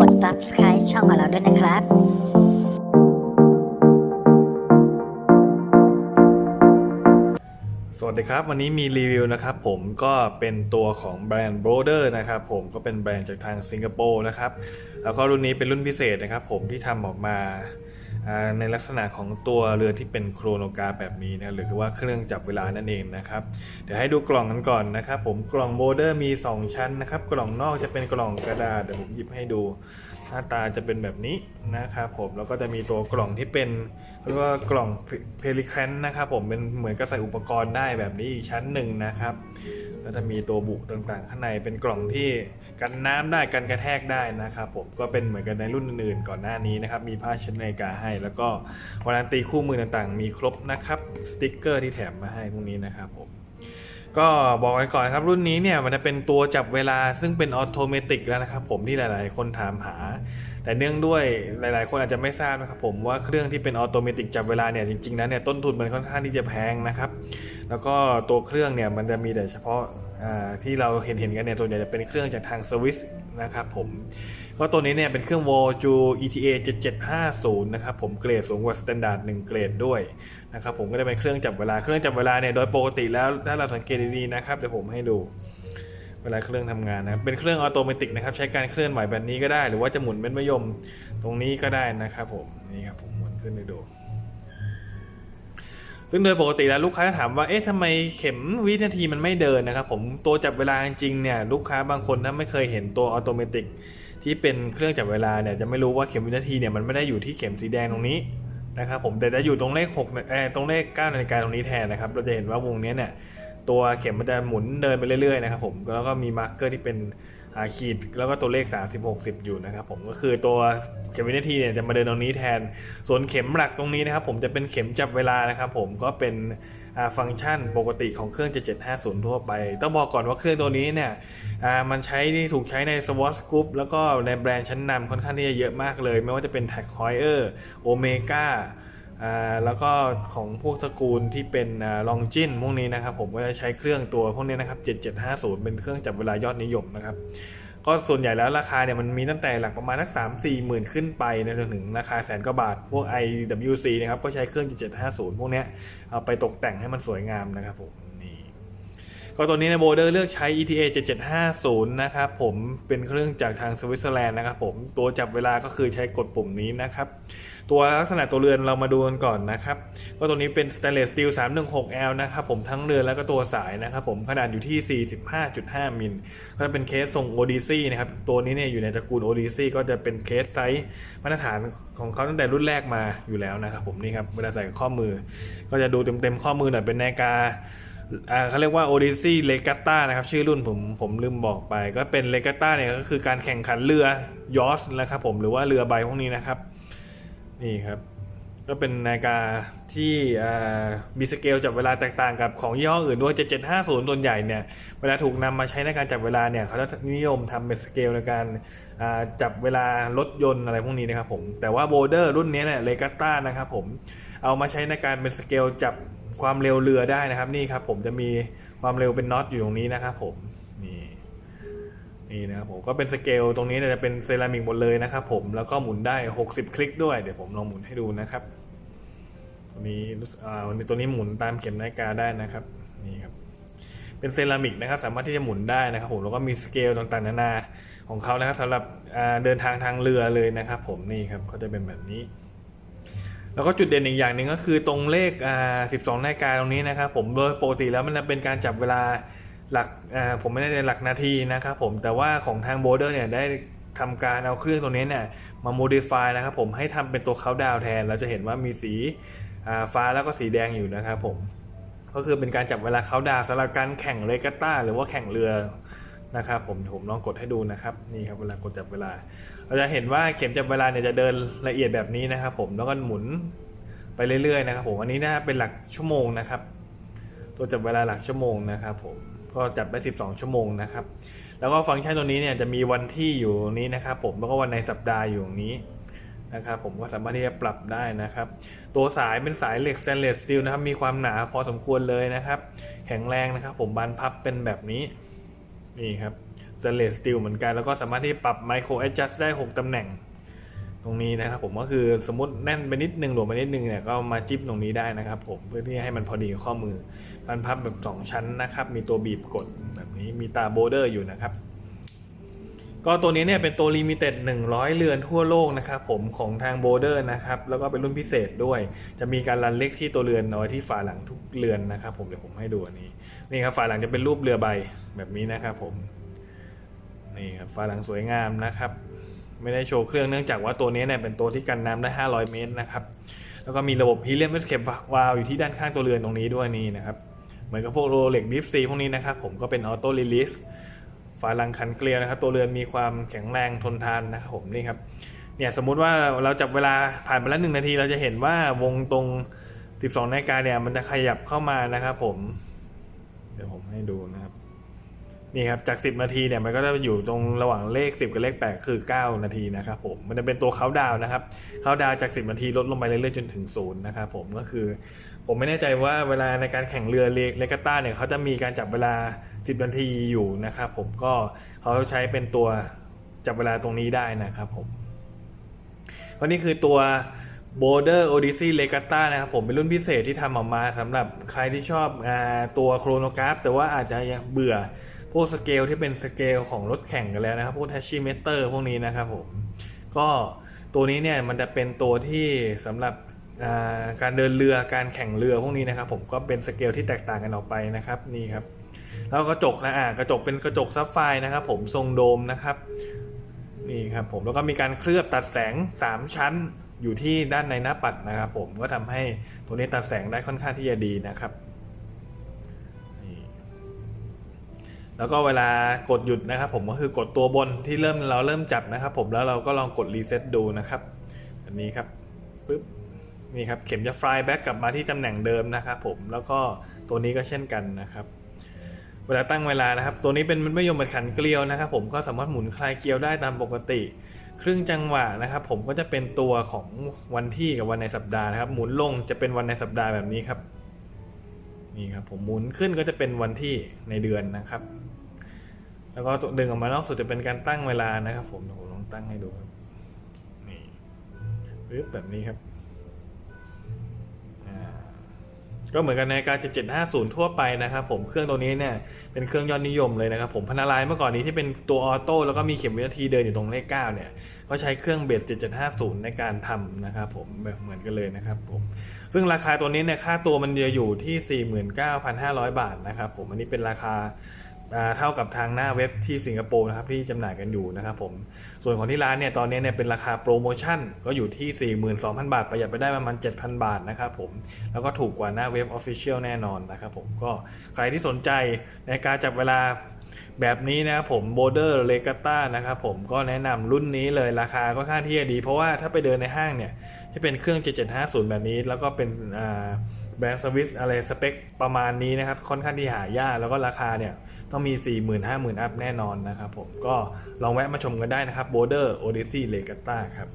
กด subscribe ช่องของเราด้วยนะครับสวัสดีครับ วันนี้มีรีวิวนะครับผมก็เป็นตัวของแบรนด์ b r o d e r นะครับผมก็เป็นแบรนด์จากทางสิงคโปร์นะครับแล้วก็รุ่นนี้เป็นรุ่นพิเศษนะครับผมที่ทำออกมาอ่า ในลักษณะของตัวเรือที่เป็นโครโนกราฟแบบนี้นะหรือว่าเครื่องจับเวลานั่นเองนะครับเดี๋ยวให้ดูกล่องกันก่อนนะครับ ผมกล่องโบเดอร์มี 2 ชั้นนะครับ กล่องนอกจะเป็นกล่องกระดาษเดี๋ยวผมหยิบให้ดูหน้าตาจะเป็นแบบนี้นะครับผมแล้วก็จะมีตัวกล่องที่เป็นเรียกว่ากล่องเพลิแคนนะครับผมเป็นเหมือนกับใส่อุปกรณ์ได้แบบนี้อีกชั้นหนึ่งนะครับ แล้วจะมีตัวบุต่างๆ ข้างในเป็นกล่องที่กันน้ำได้กันกระแทกได้นะครับผมก็เป็นเหมือนกันในรุ่นอื่นๆก่อนหน้านี้นะครับมีผ้าเช็ดนาฬิกาให้ แล้วก็วารันตีคู่มือต่างๆ มีครบนะครับสติ๊กเกอร์ที่แถมมาให้พวกนี้นะครับผมก็บอกไว้ก่อนครับรุ่นนี้เนี่ยมันจะเป็นตัวจับเวลาซึ่งเป็นออโตเมติกแล้วนะครับผมที่หลายๆ คนถามหา แต่เนื่องด้วยหลาย ๆ คนอาจจะไม่ทราบนะครับผมว่าเครื่องที่เป็นออโตเมติกจับเวลาเนี่ยจริงๆแล้วเนี่ยต้นทุนมันค่อนข้างที่จะแพงนะครับ แล้วก็ตัวเครื่องเนี่ยมันจะมีแต่เฉพาะที่เราเห็นเห็นๆกันเนี่ยส่วนใหญ่จะเป็นเครื่องจากทางสวิสนะครับผมก็ตัวนี้เนี่ยเป็นเครื่อง v o j u ETA 7750นะครับผมเกรดสูงกว่าสแตนดาร์ด1เกรดด้วยนะครับผมก็จะเป็นเครื่องจับเวลาเครื่องจับเวลาเนี่ยโดยปกติแล้วถ้าเราสังเกตดีๆนะครับเดี๋ยวผมให้ดู เวลาเครื่องทำงานนะครับ เป็นเครื่องออโตเมติกนะครับ ใช้การเคลื่อนไหวแบบนี้ก็ได้ หรือว่าจะหมุนเป็นมะยมตรงนี้ก็ได้นะครับผม นี่ครับผมหมุนขึ้นให้ดู ซึ่งโดยปกติแล้วลูกค้าจะถามว่า เอ๊ะทำไมเข็มวินาทีมันไม่เดินนะครับ ผมตัวจับเวลาจริงเนี่ย ลูกค้าบางคนถ้าไม่เคยเห็นตัวออโตเมติกที่เป็นเครื่องจับเวลาเนี่ย จะไม่รู้ว่าเข็มวินาทีเนี่ยมันไม่ได้อยู่ที่เข็มสีแดงตรงนี้นะครับผมแต่จะอยู่ตรงเลข6เอ่อตรงเลข9นาฬิกาตรงนี้แทนนะครับ เราจะเห็นว่าวงนี้เนี่ย ตัวเข็มมันจะหมุนเดินไปเรื่อยๆนะครับผมแล้วก็มีมาร์กเกอร์ที่เป็นขีดแล้วก็ตัวเลข 30 60 อยู่นะครับผมก็คือตัวเข็มวินาทีเนี่ยจะมาเดินตรงนี้แทน ส่วนเข็มหลักตรงนี้นะครับผมจะเป็นเข็มจับเวลานะครับผมก็เป็นฟังก์ชันปกติของเครื่อง 7750 ทั่วไป ต้องบอกก่อนว่าเครื่องตัวนี้เนี่ยมันใช้ถูกใช้ใน Swatch Group แล้วก็ในแบรนด์ชั้นนำค่อนข้างที่จะเยอะมากเลย ไม่ว่าจะเป็น Tag Heuer Omega อ่าแล้วก็ของพวกตระกูลที่เป็นลองจินพวกนี้นะครับ ผมก็จะใช้เครื่องตัวพวกนี้นะครับ 7750 เป็นเครื่องจับเวลายอดนิยมนะครับ ก็ส่วนใหญ่แล้วราคาเนี่ยมันมีตั้งแต่หลักประมาณสัก3 4หมื่นขึ้นไปนะจนถึงราคาแสนกว่าบาท พวก IWC นะครับก็ใช้เครื่อง 7750 พวกนี้เอาไปตกแต่งให้มันสวยงามนะครับผม ก็ตัวนี้ในโบเดอร์เลือกใช้ ETA 7750 นะครับผมเป็นเครื่องจากทางสวิตเซอร์แลนด์นะครับผมตัวจับเวลาก็คือใช้กดปุ่มนี้นะครับ ตัวลักษณะตัวเรือนเรามาดูกันก่อนนะครับก็ตัวนี้เป็น Stainless Steel 316L นะครับผมทั้งเรือนแล้วก็ตัวสายนะครับผมขนาดอยู่ที่ 45.5 มิล ก็จะเป็นเคสทรง Odyssey นะครับตัวนี้เนี่ยอยู่ในตระกูล Odyssey ก็จะเป็นเคสไซส์มาตรฐานของเขาตั้งแต่รุ่นแรกมาอยู่แล้วนะครับผมนี่ครับเวลาใส่ข้อมือ ก็จะดูเต็มๆข้อมือหน่อยเป็นนาฬิกา อ่าเขาเรียกว่า Odyssey Regatta นะครับ ชื่อรุ่นผมผมลืมบอกไป ก็เป็น Regatta เนี่ยก็คือการแข่งขันเรือยอชนะครับผมหรือว่าเรือใบพวกนี้นะครับ นี่ครับ ก็เป็นนาฬิกาที่มีสเกลจับเวลาแตกต่างกับของยี่ห้ออื่นด้วย 7750 ส่วนใหญ่เนี่ย เวลาถูกนำมาใช้ในการจับเวลาเนี่ย เขาจะนิยมทำเป็นสเกลในการจับเวลารถยนต์อะไรพวกนี้นะครับผมแต่ว่าโบเดอร์รุ่นนี้เนี่ยเลกาต้านะครับผมเอามาใช้ในการเป็นสเกลจับ ความเร็วเรือได้นะครับ นี่ครับผมจะมีความเร็วเป็นน็อตอยู่ตรงนี้นะครับผมนี่นี่นะครับผมก็เป็นสเกลตรงนี้จะเป็นเซรามิกหมดเลยนะครับผมแล้วก็หมุนได้ 60 คลิกด้วยเดี๋ยวผมลองหมุนให้ดูนะครับตัวนี้รู้สึกอ่าวันนี้ตัวนี้หมุนตามเข็มนาฬิกาได้นะครับนี่ครับเป็นเซรามิกนะครับ สามารถที่จะหมุนได้นะครับ ผมแล้วก็มีสเกลต่างๆนานาของเขานะครับสำหรับเดินทางทางเรือเลยนะครับ ผมนี่ครับก็จะเป็นแบบนี้ แล้วก็จุดเด่นอีกอย่างหนึ่งก็คือตรงเลขอ่า12นาฬิกาตรงนี้นะครับผมโดยปกติแล้วมันจะเป็นการจับเวลาหลักอ่าผมไม่ได้ในหลักนาทีนะครับผมแต่ว่าของทางโบเดอร์เนี่ยได้ทำการเอาเครื่องตัวนี้เนี่ยมาโมดิฟายนะครับผมให้ทำเป็นตัวเขาดาวแทน เราจะเห็นว่ามีสีฟ้าแล้วก็สีแดงอยู่นะครับผมก็คือเป็นการจับเวลาเขาดาวสำหรับการแข่งเลกาต้าหรือว่าแข่งเรือ นะครับผมผมลองกดให้ดูนะครับนี่ครับเวลากดจับเวลา เราจะเห็นว่าเข็มจับเวลาเนี่ยจะเดินละเอียดแบบนี้นะครับ ผมแล้วก็หมุนไปเรื่อยๆนะครับ ผมอันนี้น่าเป็นหลักชั่วโมงนะครับ ตัวจับเวลาหลักชั่วโมงนะครับ ผมก็จับได้ 12 ชั่วโมงนะครับ แล้วก็ฟังก์ชันตัวนี้เนี่ยจะมีวันที่อยู่นี้นะครับ ผมแล้วก็วันในสัปดาห์อยู่ตรงนี้นะครับผมก็สามารถที่จะปรับได้นะครับ ตัวสายเป็นสายเหล็กสแตนเลสสตีลนะครับมีความหนาพอสมควรเลยนะครับ แข็งแรงนะครับ ผมบานพับเป็นแบบนี้ นี่ครับสเลสติลเหมือนกันแล้วก็สามารถที่ปรับไมโครแอดจัสได้ 6 ตำแหน่ง ตรงนี้นะครับผมก็คือสมมติแน่นไปนิดนึงหลวมไปนิดนึงเนี่ยก็มาจิ๊บตรงนี้ได้นะครับผมเพื่อที่ให้มันพอดีข้อมือมันพับแบบ 2 ชั้นนะครับ มีตัวบีบกดแบบนี้มีตาโบเดอร์อยู่นะครับ ก็ตัวนี้เนี่ยเป็นตัวลิมิเต็ด100 เรือนทั่วโลกนะครับผมของทางโบเดอร์นะครับแล้วก็เป็นรุ่นพิเศษด้วย จะมีการรันเลขที่ตัวเรือนเอาไว้ที่ฝาหลังทุกเรือนนะครับผมเดี๋ยวผมให้ดูอันนี้นี่ครับฝาหลังจะเป็นรูปเรือใบแบบนี้นะครับผมนี่ครับฝาหลังสวยงามนะครับไม่ได้โชว์เครื่องเนื่องจากว่าตัวนี้เนี่ยเป็นตัวที่กันน้ำได้ 500 เมตรนะครับแล้วก็มีระบบฮีเลียมเอสเคปวาลอยู่ที่ด้านข้างตัวเรือนตรงนี้ด้วยนี่นะครับเหมือนกับพวกโรเล็กดิฟซีพวกนี้นะครับผมก็เป็นออโต้รีลิส ฝาลังคันเกลียวนะครับ ตัวเรือนมีความแข็งแรงทนทานนะครับผมนี่ครับเนี่ยสมมุติว่าเราจับเวลาผ่านไปแล้วหนึ่งนาที เราจะเห็นว่าวงตรง 12นาฬิกาเนี่ยมันจะขยับเข้ามานะครับผม เดี๋ยวผมให้ดูนะครับนี่ครับจาก 10 นาทีเนี่ยมันก็จะอยู่ตรงระหว่างเลข 10 กับเลข 8 คือ 9 นาทีนะครับผมมันจะเป็นตัวเขาดาวนะครับเขาดาวจาก 10 นาทีลดลงไปเรื่อยๆจนถึงศูนย์นะครับผมก็คือ ผมไม่แน่ใจว่าเวลาในการแข่งเรือเลกาต้าเนี่ยเขาจะมีการจับเวลา 10 นาทีอยู่นะครับผมก็เขาใช้เป็นตัวจับเวลาตรงนี้ได้นะครับผมก็นี่คือตัว Border Odyssey Regatta นะครับผมเป็นรุ่นพิเศษที่ทำออกมาสำหรับใครที่ชอบอตัวโครโนกราฟแต่ว่าอาจจะเบื่อพวกสเกลที่เป็นสเกลของรถแข่งกันแล้วนะครับ พวกทัชชี่เมเตอร์พวกนี้นะครับผม ก็ตัวนี้เนี่ยมันจะเป็นตัวที่สำหรับการเดินเรือการแข่งเรือพวกนี้นะครับ ผมก็เป็นสเกลที่แตกต่างกันออกไปนะครับนี่ครับ แล้วกระจกนะอ่ากระจกเป็นกระจกซับไฟนะครับ ผมทรงโดมนะครับนี่ครับผมแล้วก็มีการเคลือบตัดแสง 3 ชั้นอยู่ที่ด้านในหน้าปัดนะครับผมก็ทำให้ตัวนี้ตัดแสงได้ค่อนข้างที่จะดีนะครับนี่แล้วก็เวลากดหยุดนะครับ ผมก็คือกดตัวบนที่เริ่มเราเริ่มจับนะครับ ผมแล้วเราก็ลองกดรีเซ็ตดูนะครับอันนี้ครับปึ๊บนี่ครับเข็มจะฟลายแบ็กกลับมาที่ตำแหน่งเดิมนะครับ ผมแล้วก็ตัวนี้ก็เช่นกันนะครับ เวลาตั้งเวลานะครับ ตัวนี้เป็นมันไม่ยมเหมือนขันเกลียวนะครับ ผมก็สามารถหมุนคลายเกลียวได้ตามปกติ ครึ่งจังหวะนะครับ ผมก็จะเป็นตัวของวันที่กับวันในสัปดาห์นะครับ หมุนลงจะเป็นวันในสัปดาห์แบบนี้ครับนี่ครับผมหมุนขึ้นก็จะเป็นวันที่ในเดือนนะครับ แล้วก็ดึงออกมานอกสุดจะเป็นการตั้งเวลานะครับ ผมเดี๋ยวผมลองตั้งให้ดูครับนี่ปึ๊บแบบนี้ครับ ก็เหมือนกันในการจะ750 ทั่วไปนะครับผมเครื่องตัวนี้เนี่ยเป็นเครื่องยอดนิยมเลยนะครับผมพนาลายเมื่อก่อนนี้ที่เป็นตัวออโต้แล้วก็มีเข็มวินาทีเดินอยู่ตรงเลข9เนี่ยก็ใช้เครื่องเบส7750 ในการทำนะครับผมแบบเหมือนกันเลยนะครับผมซึ่งราคาตัวนี้เนี่ยค่าตัวมันจะอยู่ที่ 49,500 บาทนะครับผมอันนี้เป็นราคา เท่ากับทางหน้าเว็บที่สิงคโปร์นะครับที่จำหน่ายกันอยู่นะครับผมส่วนของที่ร้านเนี่ยตอนนี้เนี่ยเป็นราคาโปรโมชั่นก็อยู่ที่ 42,000 บาท ประหยัดไปได้ประมาณ 7,000 บาทนะครับผมแล้วก็ถูกกว่าหน้าเว็บ Official แน่นอนนะครับผมก็ใครที่สนใจในการจับเวลาแบบนี้นะครับผม Border Regatta นะครับผมก็แนะนำรุ่นนี้เลยราคาก็ค่อนข้างที่จะดี เพราะว่าถ้าไปเดินในห้างเนี่ยที่เป็นเครื่อง 7750 แบบนี้ แล้วก็เป็นแบรนด์สวิสอะไรสเปคประมาณนี้นะครับค่อนข้างที่หายากแล้วก็ราคาเนี่ย ต้องมี 4 0 0 0 0 5 0,000 อัพแน่นอนนะครับผมก็ลองแวะมาชมกันได้นะครับ Border Odyssey Legata ครับ